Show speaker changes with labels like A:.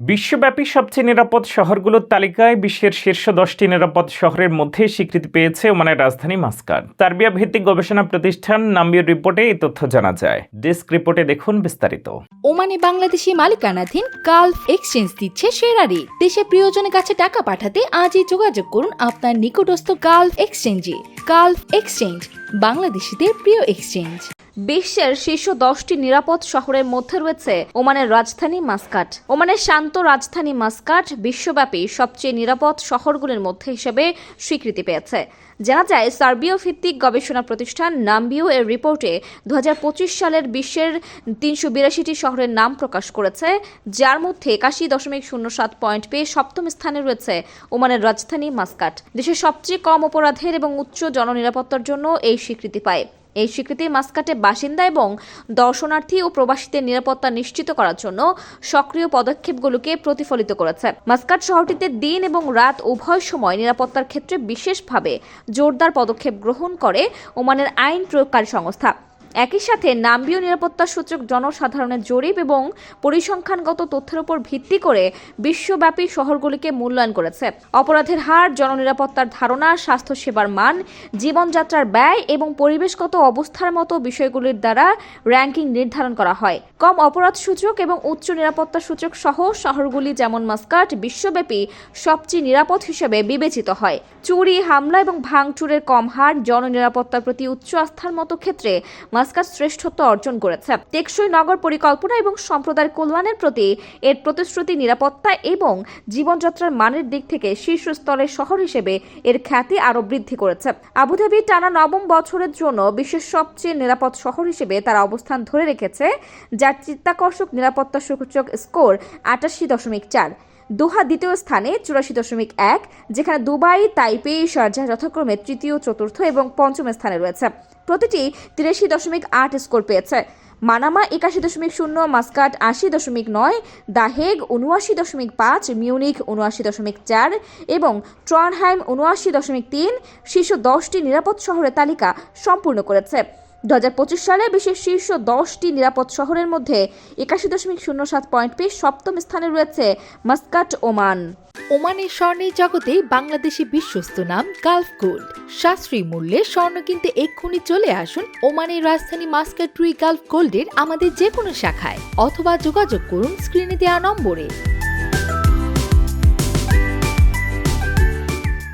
A: বিশ্বব্যাপী সবচেয়ে নিরাপদ শহরগুলোর তালিকায় বিশ্বের শীর্ষ দশটি নিরাপদ শহরের মধ্যে স্বীকৃতি পেয়েছে ওমানের রাজধানী মাস্কার। সার্বিয়া ভিত্তিক গবেষণা প্রতিষ্ঠান নাম্বিয়র রিপোর্টে এই তথ্য জানা যায়। ডেস্ক রিপোর্টে দেখুন বিস্তারিত।
B: ওমানে বাংলাদেশি মালিকানাধীন গালফ এক্সচেঞ্জ দিচ্ছে সেরা দেশে প্রিয়জনের কাছে টাকা পাঠাতে আজই যোগাযোগ করুন আপনার নিকটস্থ গালফ এক্সচেঞ্জে। গালফ এক্সচেঞ্জ, বাংলাদেশিদের প্রিয় এক্সচেঞ্জ।
C: বিশ্বের শীর্ষ দশটি নিরাপদ শহরের মধ্যে রয়েছে ওমানের রাজধানী মাস্কাট। ওমানের শান্ত রাজধানী মাস্কাট বিশ্বব্যাপী সবচেয়ে নিরাপদ শহরগুলির মধ্যে হিসেবে স্বীকৃতি পেয়েছে। জানা যায়, সার্বীয় ভিত্তিক গবেষণা প্রতিষ্ঠান নাম্বিও এর রিপোর্টে দু হাজার পঁচিশ সালের বিশ্বের তিনশো বিরাশিটি শহরের নাম প্রকাশ করেছে, যার মধ্যে একাশি দশমিক শূন্য সাত পয়েন্ট পেয়ে সপ্তম স্থানে রয়েছে ওমানের রাজধানী মাস্কাট। দেশের সবচেয়ে কম অপরাধের এবং উচ্চ জননিরাপত্তার জন্য এই স্বীকৃতি পায়। এই স্বীকৃতি মাস্কাটে বাসিন্দা এবং দর্শনার্থী ও প্রবাসীদের নিরাপত্তা নিশ্চিত করার জন্য সক্রিয় পদক্ষেপগুলোকে প্রতিফলিত করেছে। মাস্কাট শহরটিতে দিন এবং রাত উভয় সময় নিরাপত্তার ক্ষেত্রে বিশেষভাবে জোরদার পদক্ষেপ গ্রহণ করে ওমানের আইন প্রয়োগকারী সংস্থা। একই সাথে নাম্বিয় নিরাপত্তা সূচক জনসাধারণের জরিপ এবং পরিসংখ্যানগত তথ্যের উপর ভিত্তি করে বিশ্বব্যাপী শহরগুলিকে মূল্যায়ন করেছে। অপরাধের হার, জননিরাপত্তার ধারণা, স্বাস্থ্যসেবার মান, জীবনযাত্রার ব্যয় এবং পরিবেশগত অবস্থার মতো বিষয়গুলির দ্বারা র্যাঙ্কিং নির্ধারণ করা হয়। কম অপরাধ সূচক এবং উচ্চ নিরাপত্তা সূচক সহ শহরগুলি যেমন মাস্কাট, বিশ্বব্যাপী সবচেয়ে নিরাপদ হিসেবে বিবেচিত হয়। চুরি, হামলা এবং ভাঙচুরের কম হার, জননিরাপত্তার প্রতি উচ্চ আস্থার মতো ক্ষেত্রে মাস্কাট শ্রেষ্ঠত্ব অর্জন করেছে। টেকসই নগর পরিকল্পনা এবং সম্প্রদায়ের কল্যাণের প্রতি এর প্রতিশ্রুতি, নিরাপত্তা এবং জীবনযাত্রার মানের দিক থেকে শীর্ষস্তরের শহর হিসেবে এর খ্যাতি আরও বৃদ্ধি করেছে। আবুধাবি টানা নবম বছরের জন্য বিশ্বের সবচেয়ে নিরাপদ শহর হিসেবে তারা অবস্থান ধরে রেখেছে, যার চিত্তাকর্ষক নিরাপত্তা সূচক স্কোর আটাশি দশমিক চার। দোহা দ্বিতীয় স্থানে চুরাশি দশমিক এক, যেখানে দুবাই, তাইপে, শারজাহ যথাক্রমে তৃতীয়, চতুর্থ এবং পঞ্চম স্থানে রয়েছে। প্রতিটি তিরাশি দশমিক আট স্কোর পেয়েছে। মানামা একাশি দশমিক শূন্য, মাস্কাট আশি দশমিক নয়, দাহেগ উনআশি দশমিক পাঁচ মিউনিক উনআশি দশমিক চার এবং ট্রনহাইম উনআশি দশমিক তিন শীর্ষ দশটি নিরাপদ শহরের তালিকা সম্পূর্ণ করেছে। দু হাজার পঁচিশ সালে বিশ্বের শীর্ষ দশটি নিরাপদ শহরের মধ্যে একাশি দশমিক শূন্য সাত পয়েন্ট পেয়ে সপ্তম স্থানে রয়েছে মাস্কাট ওমান।
B: ওমানের স্বর্ণের জগতে বাংলাদেশে বিশ্বস্ত নাম গালফ গোল্ড। সাশ্রয়ী মূল্যে স্বর্ণ কিনতে এক্ষুনি চলে আসুন ওমানের রাজধানী মাস্কাট্রুই গালফ গোল্ডের আমাদের যে কোনো শাখায় অথবা যোগাযোগ করুন স্ক্রিনে দেওয়া নম্বরে।